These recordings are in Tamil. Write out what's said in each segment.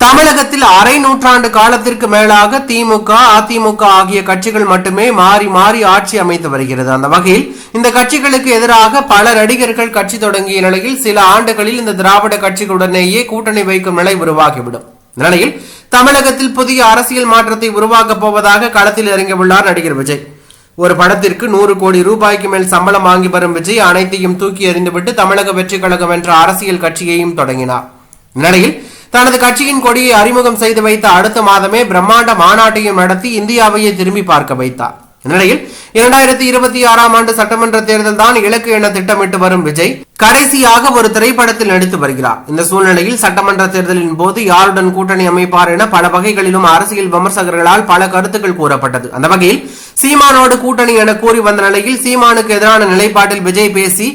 தமிழகத்தில் அரை நூற்றாண்டு காலத்திற்கு மேலாக திமுக அதிமுக ஆகிய கட்சிகள் மட்டுமே மாறி மாறி ஆட்சி அமைத்து வருகிறது. அந்த வகையில் இந்த கட்சிகளுக்கு எதிராக பல நடிகர்கள் கட்சி தொடங்கிய நிலையில் சில ஆண்டுகளில் இந்த திராவிட கட்சிகளுடனேயே கூட்டணி வைக்கும் நிலை உருவாகிவிடும். நிலையில் தமிழகத்தில் புதிய அரசியல் மாற்றத்தை உருவாக்கப் போவதாக களத்தில் இறங்கியுள்ளார் நடிகர் விஜய். ஒரு படத்திற்கு நூறு கோடி ரூபாய்க்கு மேல் சம்பளம் வாங்கி வரும் விஜய் அனைத்தையும் தூக்கி எறிந்துவிட்டு தமிழக வெற்றி கழகம் என்ற அரசியல் கட்சியையும் தொடங்கினார். இந்நிலையில் தனது கட்சியின் கொடியை அறிமுகம் செய்து வைத்த அடுத்த மாதமே பிரம்மாண்ட மாநாட்டையும் நடத்தி இந்தியாவையே திரும்பி பார்க்க வைத்தார். இந்நிலையில் இரண்டாயிரத்தி இருபத்தி ஆறாம் ஆண்டு சட்டமன்ற தேர்தல் தான் இலக்கு என திட்டமிட்டு வரும் விஜய் கடைசியாக ஒரு திரைப்படத்தில் நடித்து வருகிறார். இந்த சூழ்நிலையில் சட்டமன்ற தேர்தலின் போது யாருடன் கூட்டணி அமைப்பார் என பல வகைகளிலும் அரசியல் விமர்சகர்களால் பல கருத்துக்கள் கூறப்பட்டது. அந்த வகையில் சீமானோடு கூட்டணி என கூறி வந்த நிலையில் சீமானுக்கு எதிரான நிலைப்பாட்டில் விஜய் பேசி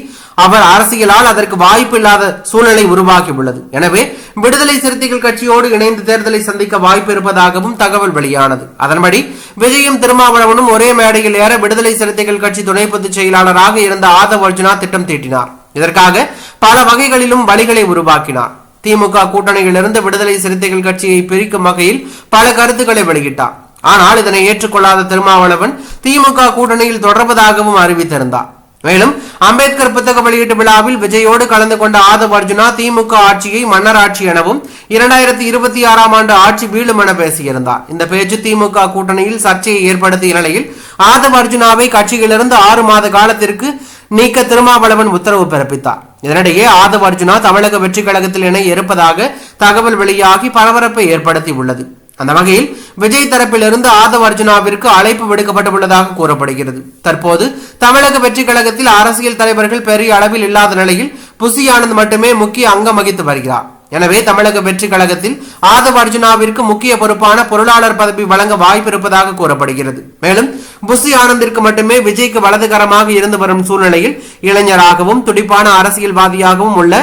அவர் அரசியலால் அதற்கு வாய்ப்பு இல்லாத சூழ்நிலை உருவாகியுள்ளது எனவே விடுதலை சிறுத்தைகள் கட்சியோடு இணைந்து தேர்தலை சந்திக்க வாய்ப்பு இருப்பதாகவும் தகவல் வெளியானது. அதன்படி விஜயும் திருமாவளவனும் ஒரே மேடையில் ஏற விடுதலை சிறுத்தைகள் கட்சி துணை பொதுச் செயலாளராக இருந்த ஆதவ் அர்ஜுனா திட்டம் தீட்டினார். இதற்காக பல வகைகளிலும் வழிகளை உருவாக்கினார். திமுக கூட்டணியிலிருந்து விடுதலை சிறுத்தைகள் கட்சியை பிரிக்கும் வகையில் பல கருத்துக்களை வெளியிட்டார். ஆனால் இதனை ஏற்றுக்கொள்ளாத திருமாவளவன் திமுக கூட்டணியில் தொடர்வதாகவும் அறிவித்திருந்தார். மேலும் அம்பேத்கர் புத்தக வெளியீட்டு விழாவில் விஜயோடு கலந்து கொண்ட ஆதவ் அர்ஜுனா திமுக ஆட்சியை மன்னர் ஆட்சி எனவும் இரண்டாயிரத்தி இருபத்தி ஆறாம் ஆண்டு ஆட்சி வீழும் என பேசியிருந்தார். இந்த பேச்சு திமுக கூட்டணியில் சர்ச்சையை ஏற்படுத்திய நிலையில் ஆதவ் அர்ஜுனாவை கட்சியிலிருந்து ஆறு மாத காலத்திற்கு நீக்க திருமாவளவன் உத்தரவு பிறப்பித்தார். இதனிடையே ஆதவ் அர்ஜுனா தமிழக வெற்றி கழகத்தில் இணைய இருப்பதாக தகவல் வெளியாகி பரபரப்பை ஏற்படுத்தி உள்ளது அந்த வகையில் விஜய் தரப்பிலிருந்து ஆதவ் அர்ஜுனாவிற்கு அழைப்பு விடுக்கப்பட்டுள்ளதாக கூறப்படுகிறது. தற்போது தமிழக வெற்றி கழகத்தில் அரசியல் தலைவர்கள் பெரிய அளவில் இல்லாத நிலையில் புசி ஆனந்த் மட்டுமே முக்கிய அங்கம் வகித்து வருகிறார். எனவே தமிழக வெற்றி கழகத்தில் ஆதவ் அர்ஜுனாவிற்கு முக்கிய பொறுப்பான பொருளாளர் பதவி வழங்க வாய்ப்பு இருப்பதாக கூறப்படுகிறது. மேலும் புசி ஆனந்திற்கு மட்டுமே விஜய்க்கு வலதுகரமாக இருந்து வரும் சூழ்நிலையில் இளைஞராகவும் துடிப்பான அரசியல்வாதியாகவும் உள்ள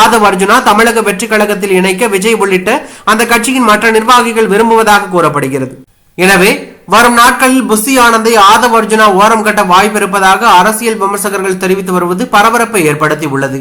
ஆதவ் அர்ஜுனா தமிழக வெற்றி கழகத்தில் இணைக்க விஜய் உள்ளிட்ட அந்த கட்சியின் மற்ற நிர்வாகிகள் விரும்புவதாக கூறப்படுகிறது. எனவே வரும் நாட்களில் புசி ஆனந்தை ஆதவ் அர்ஜுனா ஓரம் கட்ட வாய்ப்பு இருப்பதாக அரசியல் விமர்சகர்கள் தெரிவித்து வருவது பரபரப்பை ஏற்படுத்தி உள்ளது